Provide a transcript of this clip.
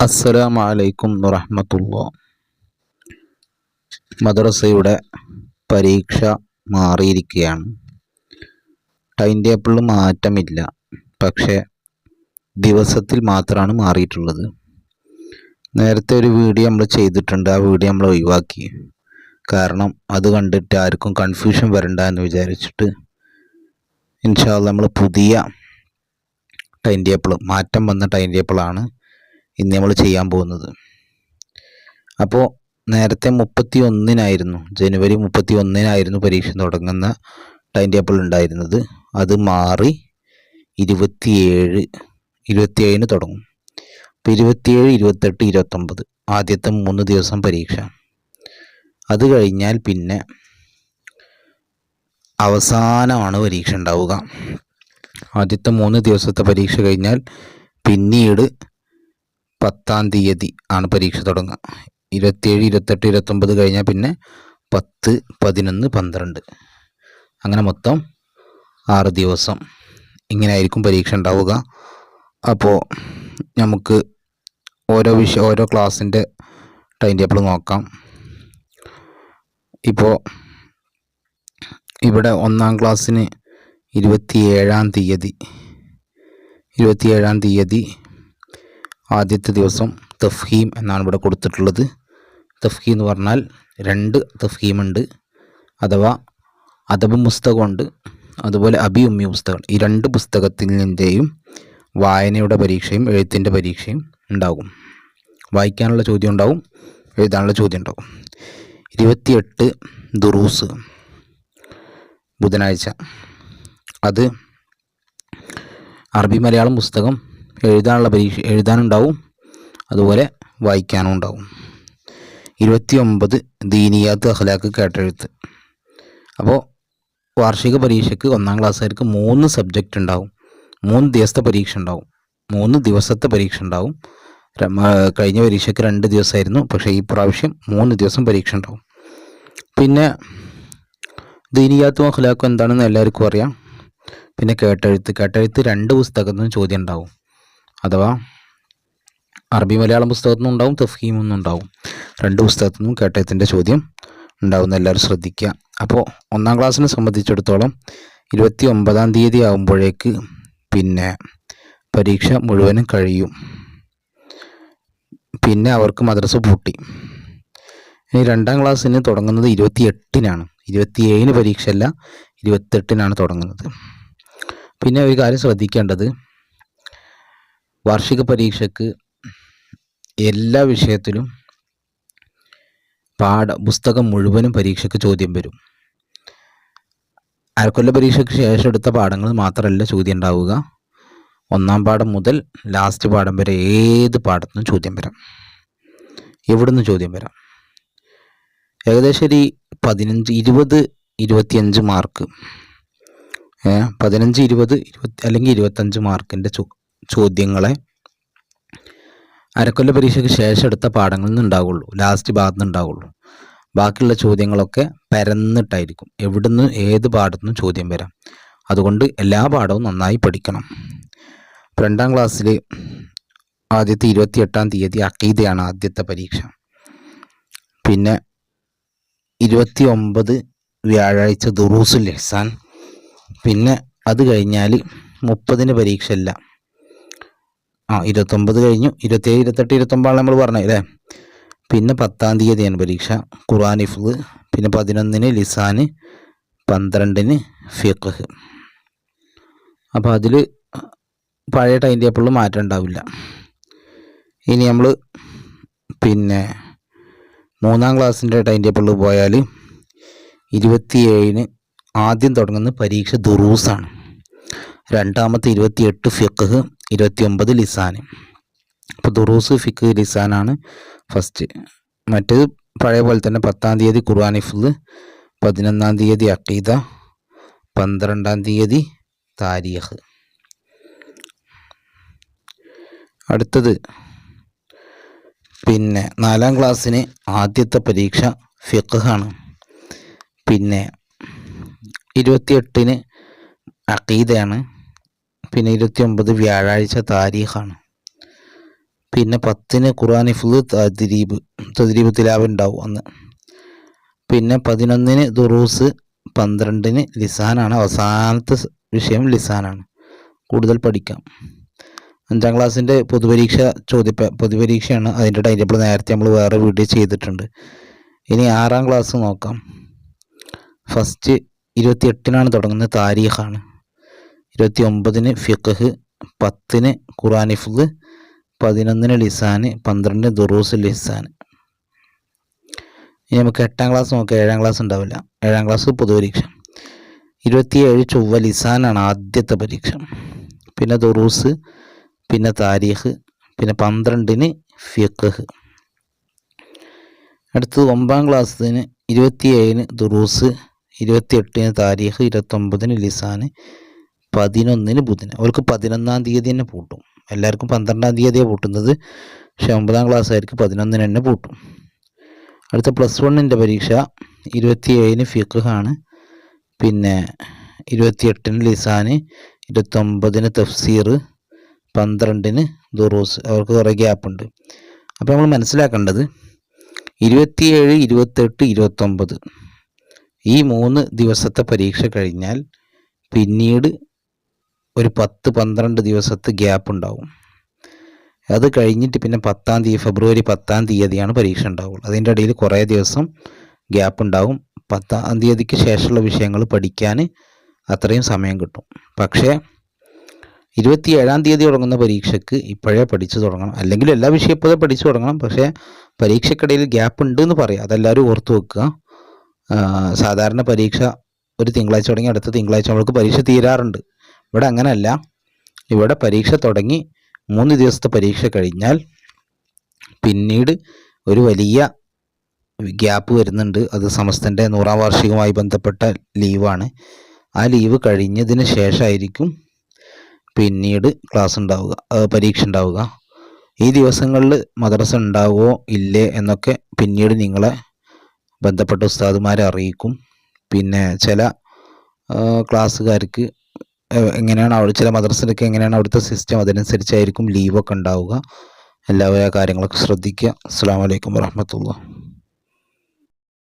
അസ്സലാമു അലൈക്കും വറഹ്മത്തുള്ളാ. മദ്രസയുടെ പരീക്ഷ മാറിയിരിക്കുകയാണ്. ടൈം ടേബിളിൽ മാറ്റമില്ല. പക്ഷേ ദിവസത്തിൽ മാത്രമാണ് മാറിയിട്ടുള്ളത്. നേരത്തെ ഒരു വീഡിയോ നമ്മൾ ചെയ്തിട്ടുണ്ട്. ആ വീഡിയോ നമ്മൾ ഒഴിവാക്കി. കാരണം അത് കണ്ടിട്ട് ആർക്കും കൺഫ്യൂഷൻ വരണ്ട എന്ന് വിചാരിച്ചിട്ട് ഇൻഷാല്ല നമ്മൾ പുതിയ ടൈം ടേബിൾ മാറ്റം വന്ന ടൈം ടേബിളാണ് ഇന്ന് നമ്മൾ ചെയ്യാൻ പോകുന്നത്. അപ്പോൾ നേരത്തെ മുപ്പത്തി ഒന്നിനായിരുന്നു ജനുവരി മുപ്പത്തി ഒന്നിനായിരുന്നു പരീക്ഷ തുടങ്ങുന്ന ടൈം ടേബിൾ ഉണ്ടായിരുന്നത്. അത് മാറി ഇരുപത്തിയേഴ് ഇരുപത്തിയേഴിന് തുടങ്ങും. അപ്പോൾ ഇരുപത്തിയേഴ് ഇരുപത്തെട്ട് ഇരുപത്തൊമ്പത് ആദ്യത്തെ മൂന്ന് ദിവസം പരീക്ഷ. അത് കഴിഞ്ഞാൽ പിന്നെ അവസാനമാണ് പരീക്ഷ ഉണ്ടാവുക. ആദ്യത്തെ മൂന്ന് ദിവസത്തെ പരീക്ഷ കഴിഞ്ഞാൽ പിന്നീട് പത്താം തീയതി ആണ് പരീക്ഷ തുടങ്ങുക. ഇരുപത്തിയേഴ് ഇരുപത്തെട്ട് ഇരുപത്തൊമ്പത് കഴിഞ്ഞാൽ പിന്നെ പത്ത് പതിനൊന്ന് പന്ത്രണ്ട്. അങ്ങനെ മൊത്തം ആറ് ദിവസം ഇങ്ങനെ ആയിരിക്കും പരീക്ഷ ഉണ്ടാവുക. അപ്പോൾ നമുക്ക് ഓരോ വിഷയം ഓരോ ക്ലാസ്സിന്റെ ടൈം ടേബിൾ നോക്കാം. ഇപ്പോൾ ഇവിടെ ഒന്നാം ക്ലാസ്സിന് ഇരുപത്തിയേഴാം തീയതി ഇരുപത്തിയേഴാം തീയതി ആദ്യത്തെ ദിവസം തഫ്ഹീം എന്നാണ് ഇവിടെ കൊടുത്തിട്ടുള്ളത്. തഫ്ഹീം എന്ന് പറഞ്ഞാൽ രണ്ട് തഫ്ഹീമുണ്ട് അഥവാ അദബ് പുസ്തകമുണ്ട് അതുപോലെ അബി ഉമ്മി പുസ്തകം. ഈ രണ്ട് പുസ്തകത്തിന്റെയും വായനയുടെ പരീക്ഷയും എഴുത്തിന്റെ പരീക്ഷയും ഉണ്ടാകും. വായിക്കാനുള്ള ചോദ്യം ഉണ്ടാവും എഴുതാനുള്ള ചോദ്യം ഉണ്ടാകും. ഇരുപത്തിയെട്ട് ദുറൂസ് ബുധനാഴ്ച. അത് അറബി മലയാളം പുസ്തകം എഴുതാനുള്ള പരീക്ഷ എഴുതാനുണ്ടാവും. അതുപോലെ വായിക്കാനും ഉണ്ടാവും ഇരുപത്തി ഒമ്പത് ദീനിയാത്ത് അഖലാക്ക് കേട്ടെഴുത്ത്. അപ്പോൾ വാർഷിക പരീക്ഷയ്ക്ക് ഒന്നാം ക്ലാസ്സുകാർക്ക് മൂന്ന് സബ്ജക്റ്റ് ഉണ്ടാവും. മൂന്ന് ദിവസത്തെ പരീക്ഷ ഉണ്ടാവും. മൂന്ന് ദിവസത്തെ പരീക്ഷ ഉണ്ടാവും. കഴിഞ്ഞ പരീക്ഷയ്ക്ക് രണ്ട് ദിവസമായിരുന്നു. പക്ഷേ ഈ പ്രാവശ്യം മൂന്ന് ദിവസം പരീക്ഷ ഉണ്ടാവും. പിന്നെ ദീനിയാത്തും അഖലാക്കും എന്താണെന്ന് എല്ലാവർക്കും അറിയാം. പിന്നെ കേട്ടെഴുത്ത്. കേട്ടെഴുത്ത് രണ്ട് പുസ്തകത്തിൽ ചോദ്യം ഉണ്ടാവും. അഥവാ അറബി മലയാളം പുസ്തകത്തിൽ നിന്നുണ്ടാവും നിന്നും ഉണ്ടാവും. രണ്ട് പുസ്തകത്തിൽ നിന്നും കേട്ടയത്തിന്റെ ചോദ്യം ഉണ്ടാവുന്ന എല്ലാവരും ശ്രദ്ധിക്കുക. അപ്പോൾ ഒന്നാം ക്ലാസ്സിനെ സംബന്ധിച്ചിടത്തോളം ഇരുപത്തി ഒമ്പതാം തീയതി ആകുമ്പോഴേക്ക് പിന്നെ പരീക്ഷ മുഴുവനും കഴിയും. പിന്നെ അവർക്ക് മദ്രസ പൂട്ടി. ഇനി രണ്ടാം ക്ലാസ്സിന് തുടങ്ങുന്നത് ഇരുപത്തി എട്ടിനാണ് ഇരുപത്തി ഏഴിന് പരീക്ഷയല്ല ഇരുപത്തെട്ടിനാണ് തുടങ്ങുന്നത്. പിന്നെ ഒരു കാര്യം ശ്രദ്ധിക്കേണ്ടത്. വാർഷിക പരീക്ഷയ്ക്ക് എല്ലാ വിഷയത്തിലും പാഠ പുസ്തകം മുഴുവനും പരീക്ഷയ്ക്ക് ചോദ്യം വരും. അരക്കൊല്ല പരീക്ഷയ്ക്ക് ശേഷം എടുത്ത പാഠങ്ങൾ മാത്രമല്ല ചോദ്യം ഉണ്ടാവുക. ഒന്നാം പാഠം മുതൽ ലാസ്റ്റ് പാഠം വരെ ഏത് പാഠത്തിനും ചോദ്യം വരാം. എവിടുന്ന് ചോദ്യം വരാം? ഏകദേശം ഒരു പതിനഞ്ച് ഇരുപത് ഇരുപത്തിയഞ്ച് മാർക്ക് പതിനഞ്ച് ഇരുപത് ഇരുപത്തി അല്ലെങ്കിൽ ഇരുപത്തഞ്ച് മാർക്കിന്റെ ചോദ്യങ്ങളെ അരക്കൊല്ല പരീക്ഷയ്ക്ക് ശേഷം എടുത്ത പാഠങ്ങളിൽ നിന്ന് ഉണ്ടാവുള്ളൂ ലാസ്റ്റ് ഭാഗത്ത് നിന്ന് ഉണ്ടാവുള്ളൂ ബാക്കിയുള്ള ചോദ്യങ്ങളൊക്കെ പരന്നിട്ടായിരിക്കും. എവിടുന്ന് ഏത് പാഠത്തുനിന്നും ചോദ്യം വരാം. അതുകൊണ്ട് എല്ലാ പാഠവും നന്നായി പഠിക്കണം. രണ്ടാം ക്ലാസ്സിൽ ആദ്യത്തെ ഇരുപത്തിയെട്ടാം തീയതി അക്കീതയാണ് ആദ്യത്തെ പരീക്ഷ. പിന്നെ ഇരുപത്തി ഒമ്പത് വ്യാഴാഴ്ച ദുറൂസുൽ ഇഹ്സാൻ പിന്നെ അത് കഴിഞ്ഞാൽ മുപ്പതിന് പരീക്ഷ ഇല്ല ആ ഇരുപത്തൊമ്പത് കഴിഞ്ഞു. ഇരുപത്തേഴ് ഇരുപത്തെട്ട് ഇരുപത്തൊമ്പതാണ് നമ്മൾ പറഞ്ഞത് അല്ലേ? പിന്നെ പത്താം തീയതിയാണ് പരീക്ഷ. ഖുർആൻ ഇഫ്ല് പിന്നെ പതിനൊന്നിന് ലിസാന് പന്ത്രണ്ടിന് ഫിഖ്. അപ്പോൾ അതിൽ പഴയ ടൈം ടേബിളിൽ മാറ്റം ഉണ്ടാവില്ല. ഇനി നമ്മൾ പിന്നെ മൂന്നാം ക്ലാസ്സിന്റെ ടൈം ടേബിളിൽ പോയാൽ ഇരുപത്തിയേഴിന് ആദ്യം തുടങ്ങുന്ന പരീക്ഷ ദുറൂസാണ്. രണ്ടാമത്തെ ഇരുപത്തിയെട്ട് ഫിഖ്. ഇരുപത്തിയൊമ്പത് ലിസാന് അപ്പോൾ ദുറൂസ് ഫിഖ് ലിസാനാണ് ഫസ്റ്റ്. മറ്റേത് പഴയ പോലെ തന്നെ പത്താം തീയതി ഖുർആൻ ഹിഫ്ള് പതിനൊന്നാം തീയതി അക്കീദ പന്ത്രണ്ടാം തീയതി താരിഖ് അടുത്തത് പിന്നെ നാലാം ക്ലാസ്സിന് ആദ്യത്തെ പരീക്ഷ ഫിഖാണ് പിന്നെ ഇരുപത്തിയെട്ടിന് അക്കീദയാണ് പിന്നെ ഇരുപത്തി ഒമ്പത് വ്യാഴാഴ്ച താരീഖാണ്. പിന്നെ പത്തിന് ഖുർആൻ ഹിഫ്ള് തദ്രീബ് തദ്രീബ് തിലാവ് ഉണ്ടാവും അന്ന്. പിന്നെ പതിനൊന്നിന് ദുറൂസ് പന്ത്രണ്ടിന് ലിസാനാണ്. അവസാനത്തെ വിഷയം ലിസാനാണ്. കൂടുതൽ പഠിക്കാം. അഞ്ചാം ക്ലാസ്സിന്റെ പൊതുപരീക്ഷ ചോദ്യ പൊതുപരീക്ഷയാണ്. അതിന്റെ ടൈം ടേബിൾ നേരത്തെ നമ്മൾ വേറെ വീഡിയോ ചെയ്തിട്ടുണ്ട്. ഇനി ആറാം ക്ലാസ് നോക്കാം. ഫസ്റ്റ് ഇരുപത്തി എട്ടിനാണ് തുടങ്ങുന്നത് താരീഖാണ്. ഇരുപത്തി ഒമ്പതിന് ഫിഖ് പത്തിന് ഖുറാനിഫ്ദ് പതിനൊന്നിന് ലിസാന് പന്ത്രണ്ടിന് ദുറൂസ് ലിസാൻ ഇനി നമുക്ക് എട്ടാം ക്ലാസ് നോക്കാം. ഏഴാം ക്ലാസ് ഉണ്ടാവില്ല. ഏഴാം ക്ലാസ് പൊതുപരീക്ഷ. ഇരുപത്തിയേഴ് ചൊവ്വ ലിസാനാണ് ആദ്യത്തെ പരീക്ഷ. പിന്നെ ദുറൂസ് പിന്നെ താരീഖ് പിന്നെ പന്ത്രണ്ടിന് ഫിഖ് അടുത്തത് ഒമ്പതാം ക്ലാസ്സിന് ഇരുപത്തിയേഴിന് ദുറൂസ് ഇരുപത്തിയെട്ടിന് താരീഖ് ഇരുപത്തൊമ്പതിന് ലിസാന് പതിനൊന്നിന് ബുധന് അവർക്ക് പതിനൊന്നാം തീയതി തന്നെ പൂട്ടും. എല്ലാവർക്കും പന്ത്രണ്ടാം തീയതിയാണ് പൂട്ടുന്നത്. പക്ഷേ ഒമ്പതാം ക്ലാസ് ആയിരിക്കും പതിനൊന്നിന് തന്നെ പൂട്ടും. അടുത്ത പ്ലസ് വണ്ണിന്റെ പരീക്ഷ ഇരുപത്തിയേഴിന് ഫിഖാണ് പിന്നെ ഇരുപത്തിയെട്ടിന് ലിസാന് ഇരുപത്തൊമ്പതിന് തഫ്സീർ പന്ത്രണ്ടിന് ദുറൂസ്. അവർക്ക് കുറേ ഗ്യാപ്പുണ്ട് അപ്പോൾ നമ്മൾ മനസ്സിലാക്കേണ്ടത് ഇരുപത്തിയേഴ് ഇരുപത്തെട്ട് ഇരുപത്തൊമ്പത് ഈ മൂന്ന് ദിവസത്തെ പരീക്ഷ കഴിഞ്ഞാൽ പിന്നീട് ഒരു പത്ത് പന്ത്രണ്ട് ദിവസത്തെ ഗ്യാപ്പ് ഉണ്ടാവും. അത് കഴിഞ്ഞിട്ട് പിന്നെ പത്താം തീയതി ഫെബ്രുവരി പത്താം തീയതിയാണ് പരീക്ഷ ഉണ്ടാവുള്ളൂ. അതിന്റെ ഇടയിൽ കുറേ ദിവസം ഗ്യാപ്പ് ഉണ്ടാവും. പത്താം തീയതിക്ക് ശേഷമുള്ള വിഷയങ്ങൾ പഠിക്കാൻ അത്രയും സമയം കിട്ടും. പക്ഷേ ഇരുപത്തി ഏഴാം തീയതി തുടങ്ങുന്ന പരീക്ഷയ്ക്ക് ഇപ്പോഴേ പഠിച്ചു തുടങ്ങണം. അല്ലെങ്കിൽ എല്ലാ വിഷയം ഇപ്പോഴേ പഠിച്ചു തുടങ്ങണം. പക്ഷേ പരീക്ഷയ്ക്കിടയിൽ ഗ്യാപ്പ് ഉണ്ട് എന്ന് പറയാം. അതെല്ലാവരും ഓർത്ത് വെക്കുക. സാധാരണ പരീക്ഷ ഒരു തിങ്കളാഴ്ച തുടങ്ങി അടുത്ത തിങ്കളാഴ്ച നമ്മൾക്ക് പരീക്ഷ തീരാറുണ്ട്. ഇവിടെ അങ്ങനെയല്ല ഇവിടെ പരീക്ഷ തുടങ്ങി മൂന്ന് ദിവസത്തെ പരീക്ഷ കഴിഞ്ഞാൽ പിന്നീട് ഒരു വലിയ ഗ്യാപ്പ് വരുന്നുണ്ട്. അത് സമസ്തന്റെ നൂറാം വാർഷികവുമായി ബന്ധപ്പെട്ട ലീവാണ്. ആ ലീവ് കഴിഞ്ഞതിന് ശേഷമായിരിക്കും പിന്നീട് ക്ലാസ് ഉണ്ടാവുക പരീക്ഷ ഉണ്ടാവുക. ഈ ദിവസങ്ങളിൽ മദ്രസ ഉണ്ടാവുമോ ഇല്ലേ എന്നൊക്കെ പിന്നീട് നിങ്ങളെ ബന്ധപ്പെട്ട ഉസ്താദുമാരെ അറിയിക്കും. പിന്നെ ചില ക്ലാസ്സുകാർക്ക് എങ്ങനെയാണ് അവിടെ ചില മദ്രസയിലൊക്കെ എങ്ങനെയാണ് അവിടുത്തെ സിസ്റ്റം അതിനനുസരിച്ചായിരിക്കും ലീവൊക്കെ ഉണ്ടാവുക? എല്ലാവരും ആ കാര്യങ്ങളൊക്കെ ശ്രദ്ധിക്കുക. അസ്സാം വലൈക്കും വാഹമത്തുള്ള